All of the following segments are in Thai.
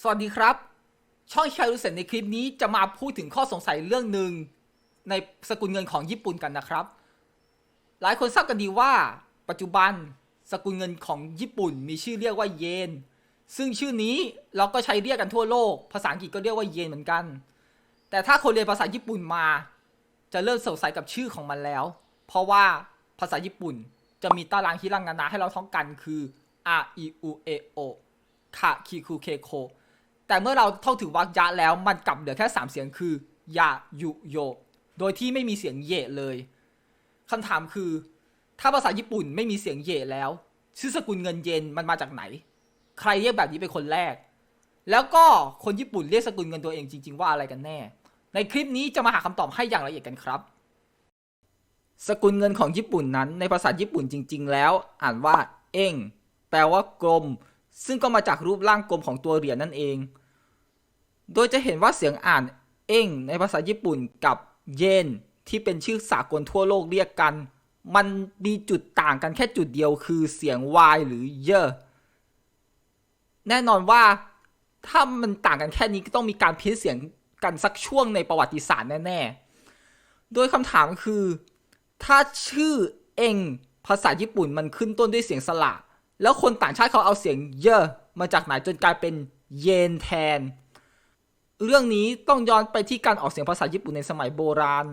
สวัสดีครับ ช่องชายรู้เซนในคลิปนี้จะมาพูดถึงข้อสงสัยเรื่องหนึ่งในสกุลเงินของญี่ปุ่นกันนะครับ หลายคนทราบกันดีว่า ปัจจุบันสกุลเงินของญี่ปุ่นมีชื่อเรียกว่าเยน ซึ่งชื่อนี้เราก็ใช้เรียกกันทั่วโลก ภาษาอังกฤษก็เรียกว่าเยนเหมือนกัน แต่ถ้าคนเรียนภาษาญี่ปุ่นมา จะเริ่มสงสัยกับชื่อของมันแล้ว เพราะว่าภาษาญี่ปุ่นจะมีตารางฮิรังานะให้เราท่องกันคือ a i u e o คะคิคุเคโค แต่เมื่อเราเท่องถึงวรรคยะแล้วมันกลับเหลือแค่3เสียงคือยายุโย โดยที่ไม่มีเสียงเยเลยคำถามคือ ถ้าภาษาญี่ปุ่นไม่มีเสียงเยแล้ว ชื่อสกุลเงินเยนมันมาจากไหน ใครเรียกแบบนี้เป็นคนแรก แล้วก็คนญี่ปุ่นเรียกสกุลเงินตัวเองจริง ๆ ว่าอะไรกันแน่ ในคลิปนี้จะมาหาคำตอบให้อย่างละเอียดกันครับ สกุลเงินของญี่ปุ่นนั้น ในภาษาญี่ปุ่นจริง ๆ แล้ว อ่านว่าเอ็งแปลว่ากลม ซึ่งก็มาจากรูปร่างกลมของตัวเหรียญนั่นเอง โดยจะเห็นว่าเสียงอ่านเอ็งในภาษาญี่ปุ่นกับเยนที่เป็นชื่อสากลทั่วโลกเรียกกัน มันมีจุดต่างกันแค่จุดเดียวคือเสียง y หรือเยแน่นอนว่าถ้ามันต่างกันแค่นี้ก็ต้องมีการเพี้ยนเสียงกันสักช่วงในประวัติศาสตร์แน่ๆ โดยคำถามคือ ถ้าชื่อเองภาษาญี่ปุ่นมันขึ้นต้นด้วยเสียงสระ แล้วคนต่างชาติเขาเอาเสียงเยอะมาจากไหนจนกลายเป็นเยนแทน เรื่องนี้ต้องย้อนไปที่การออกเสียงภาษาญี่ปุ่นในสมัยโบราณ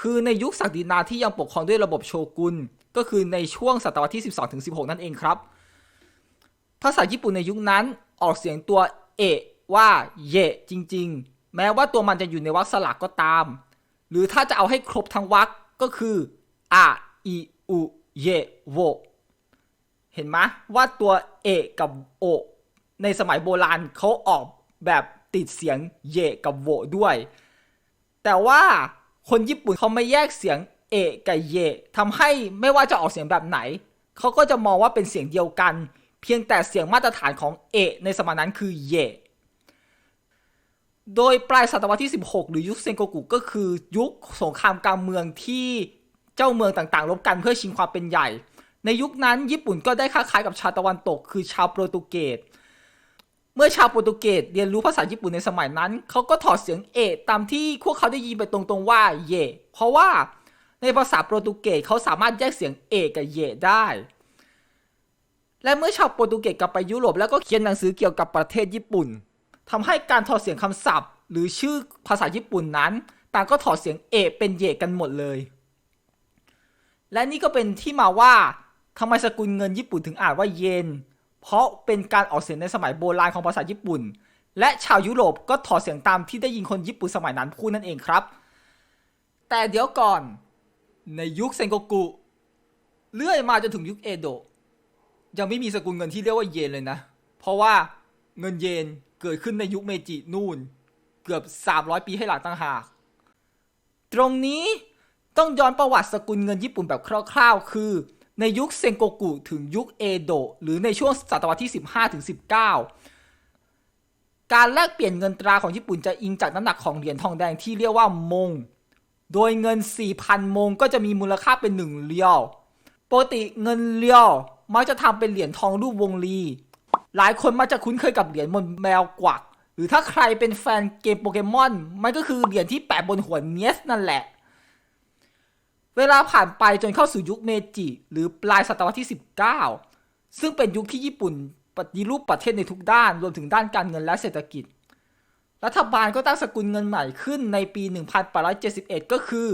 คือในยุคศักดินาที่ยังปกครองด้วยระบบโชกุน ก็คือในช่วงศตวรรษที่ 12-16 นั่นเองครับ ภาษาญี่ปุ่นในยุคนั้นออกเสียงตัวเอะว่าเยจริง ๆ แม้ว่าตัวมันจะอยู่ในวรรคสลักก็ตาม หรือถ้าจะเอาให้ครบทั้งวรรคก็คืออะอีอุเยโว เห็นไหมว่าตัวเอกับโอ ในสมัยโบราณเขาออกแบบติดเสียงเยกับโวด้วย แต่ว่าคนญี่ปุ่นเขาไม่แยกเสียงเอกับเยทำให้ไม่ว่าจะออกเสียงแบบไหน เขาก็จะมองว่าเป็นเสียงเดียวกัน เพียงแต่เสียงมาตรฐานของเอในสมัยนั้นคือเยโดยปลายศตวรรษที่ 16 หรือยุคเซนโกกุก็คือยุคสงครามกลางเมืองที่เจ้าเมืองต่างๆรบกันเพื่อชิงความเป็นใหญ่ ในยุคนั้นญี่ปุ่นก็ได้ค้าขายกับชาวตะวันตก คือชาวโปรตุเกส เมื่อชาวโปรตุเกสเรียนรู้ภาษาญี่ปุ่นในสมัยนั้น เขาก็ถอดเสียงเอตามที่พวกเขาได้ยินไปตรงๆว่าเย เพราะว่าในภาษาโปรตุเกสเขาสามารถแยกเสียงเอกับเยได้ และเมื่อชาวโปรตุเกสกลับไปยุโรปแล้วก็เขียนหนังสือเกี่ยวกับประเทศญี่ปุ่นทำให้การถอดเสียงคำศัพท์ หรือชื่อภาษาญี่ปุ่นนั้นต่างก็ถอดเสียงเอเป็นเยกันหมดเลย และนี่ก็เป็นที่มาว่า ทำไมสกุลเงินญี่ปุ่นถึงอ่านว่าเยน เพราะเป็นการออกเสียงในสมัยโบราณของภาษาญี่ปุ่น และชาวยุโรปก็ถอดเสียงตามที่ได้ยินคนญี่ปุ่นสมัยนั้นพูดนั่นเองครับ แต่เดี๋ยวก่อน ในยุคเซนโกกุ เลื่อยมาจนถึงยุคเอโดะ ยังไม่มีสกุลเงินที่เรียกว่าเยนเลยนะ เพราะว่าเงินเยนเกิดขึ้นในยุคเมจินู่น เกือบ 300 ปีให้หลังต่างหาก ตรงนี้ต้องย้อนประวัติสกุลเงินญี่ปุ่นแบบคร่าว ๆ คือ ในยุคเซนโกกุถึงยุคเอโดะหรือในช่วงศตวรรษที่ 15ถึง19 การแลกเปลี่ยนเงินตราของญี่ปุ่นจะอิงจากน้ำหนักของเหรียญทองแดงที่เรียกว่ามง โดยเงิน 4,000 มงก็จะมีมูลค่าเป็น1เรียวปกติเงินเรียวมักจะทำเป็นเหรียญทองรูปวงรี หลายคนมักจะคุ้นเคยกับเหรียญบนแมวกวัก หรือถ้าใครเป็นแฟนเกมโปเกมอน มันก็คือเหรียญที่แปะบนหัวเนสนั่นแหละ เวลาผ่านไปจนเข้าสู่ยุคเมจิ หรือปลายศตวรรษที่ 19 ซึ่งเป็นยุคที่ญี่ปุ่นปฏิรูปประเทศในทุกด้านรวมถึงด้านการเงินและเศรษฐกิจ รัฐบาลก็ตั้งสกุลเงินใหม่ขึ้นในปี 1871 ก็คือ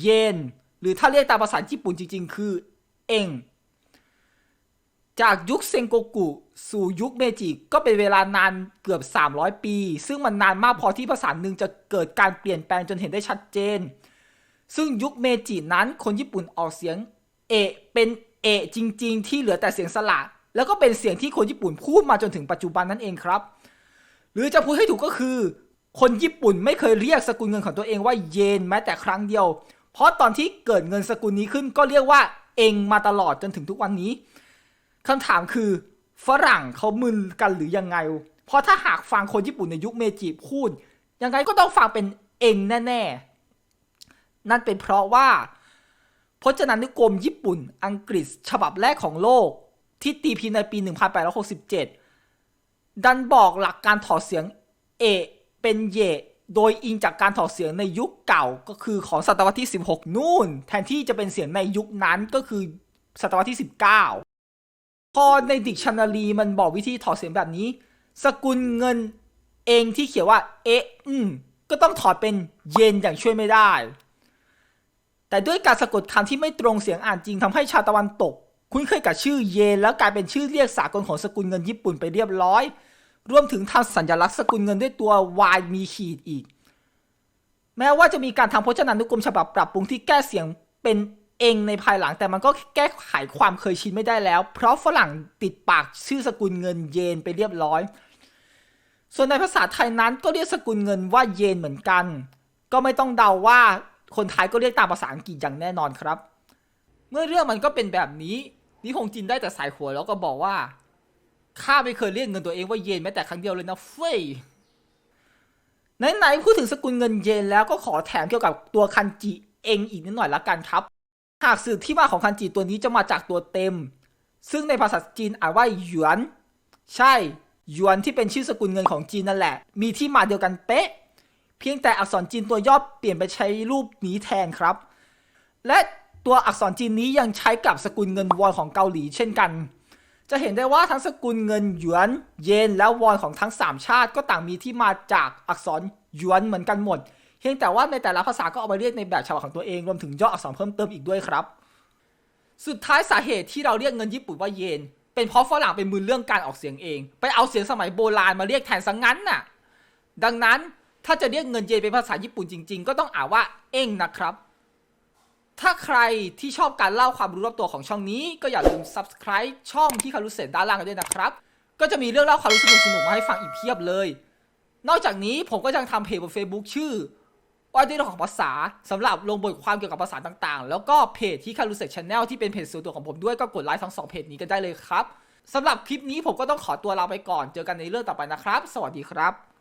เยน หรือถ้าเรียกตามภาษาญี่ปุ่นจริง ๆ คือ เอง จากยุคเซนโกกุ สู่ยุคเมจิก็เป็นเวลานานเกือบ 300 ปี ซึ่งมันนานมากพอที่ภาษาหนึ่งจะเกิดการเปลี่ยนแปลงจนเห็นได้ชัดเจน ซึ่งยุคเมจินั้นคนญี่ปุ่นออกเสียงเอะเป็นเอะจริง ๆ ที่เหลือแต่เสียงสระแล้วก็เป็นเสียงที่คนญี่ปุ่นพูดมาจนถึงปัจจุบันนั่นเองครับ หรือจะพูดให้ถูกก็คือ คนญี่ปุ่นไม่เคยเรียกสกุลเงินของตัวเองว่าเยนแม้แต่ครั้งเดียว เพราะตอนที่เกิดเงินสกุลนี้ขึ้นก็เรียกว่าเองมาตลอดจนถึงทุกวันนี้คำถามคือ ฝรั่งเขามึนกันหรือยังไง เพราะถ้าหากฟังคนญี่ปุ่นในยุคเมจิพูด ยังไงก็ต้องฟังเป็นเองแน่ๆ นั่นเป็นเพราะว่า พจนานุกรมญี่ปุ่น อังกฤษ ฉบับแรกของโลก ที่ตีพิมพ์ในปี 1867 ดันบอกหลักการถอดเสียงเอเป็นเยโดยอิงจากการถอดเสียงในยุคเก่าก็คือของศตวรรษที่ 16 นู่น แทนที่จะเป็นเสียงในยุคนั้นก็คือศตวรรษที่ 19 พอในดิกชันนารีมันบอกวิธีถอดเสียงแบบนี้ สกุลเงินเองที่เขียนว่า เอะอืมก็ต้องถอดเป็นเยนอย่างช่วยไม่ได้ แต่ด้วยการสะกดคำที่ไม่ตรงเสียงอ่านจริงทำให้ชาวตะวันตก คุ้นเคยกับชื่อเยนแล้วกลายเป็นชื่อเรียกสากลของสกุลเงินญี่ปุ่นไปเรียบร้อย รวมถึงทำสัญลักษณ์สกุลเงินด้วยตัว Y มีขีดอีก แม้ว่าจะมีการทำพจนานุกรมฉบับปรับปรุงที่แก้เสียงเป็นเองในภายหลังแต่มันก็แก้ไขความเคยชินไม่ได้แล้ว เพราะฝรั่งติดปากชื่อสกุลเงินเยนไปเรียบร้อย ส่วนในภาษาไทยนั้นก็เรียกสกุลเงินว่าเยนเหมือนกัน ก็ไม่ต้องเดาว่า คนไทยก็เรียกตามภาษาอังกฤษอย่างแน่นอนครับ เมื่อเรื่องมันก็เป็นแบบนี้นิคงจินได้แต่สายหัวแล้วก็บอกว่าข้าไม่เคยเรียกเงินตัวเองว่าเยนแม้แต่ครั้งเดียวเลยนะเฟ้ยไหนๆพูดถึงสกุลเงินเยนแล้วก็ขอแถมเกี่ยวกับตัวคันจิเองอีกนิดหน่อยละกันครับ หากสืบที่มาของคันจิตัวนี้จะมาจากตัวเต็ม ซึ่งในภาษาจีนอ่านว่าหยวน ใช่หยวนที่เป็นชื่อสกุลเงินของจีนนั่นแหละ มีที่มาเดียวกันเป๊ะ เพียงแต่อักษรจีนตัวย่อเปลี่ยนไปใช้รูปนี้แทนครับ และตัวอักษรจีนนี้ยังใช้กับสกุลเงินวอนของเกาหลีเช่นกัน จะเห็นได้ว่าทั้งสกุลเงินหยวน เยน และวอนของทั้ง 3 ชาติก็ต่างมีที่มาจากอักษรหยวนเหมือนกันหมด เพียงแต่ว่าในแต่ละภาษาก็เอาไปเรียกในแบบฉบับของตัวเองรวมถึงย่ออักษรเพิ่มเติมอีกด้วยครับ สุดท้ายสาเหตุที่เราเรียกเงินญี่ปุ่นว่าเยน เป็นเพราะฝรั่งเป็นมือเรื่องการออกเสียงเอง ไปเอาเสียงสมัยโบราณมาเรียกแทนซะงั้นน่ะ ดังนั้น ถ้าจะเรียกเงินเยนเป็นภาษาญี่ปุ่นจริง ๆ ก็ต้องอ่านว่าเองนะครับ ถ้าใครที่ชอบการเล่าความรู้รอบตัวของช่องนี้ ก็อย่าลืม subscribe ช่องที่คารุเซนด้านล่างกันด้วยนะครับ ก็จะมีเรื่องเล่าความรู้สนุกๆมาให้ฟังอีกเพียบเลย นอกจากนี้ผมก็ยังทำเพจบน Facebook ชื่อว่าด้วยเรื่องของภาษาสำหรับลงบทความเกี่ยวกับภาษาต่างๆ แล้วก็เพจที่คารุเซ c h ช n แนลที่เป็นเพจส่วนตัวของผมด้วยก็กดไลค์ทั้งสองเพจนี้กันได้เลยครับสำหรับคลิปนี้ผมก็ต้องขอตัวลาไปก่อน เจอกันในเรื่องต่อไปนะครับ สวัสดีครับ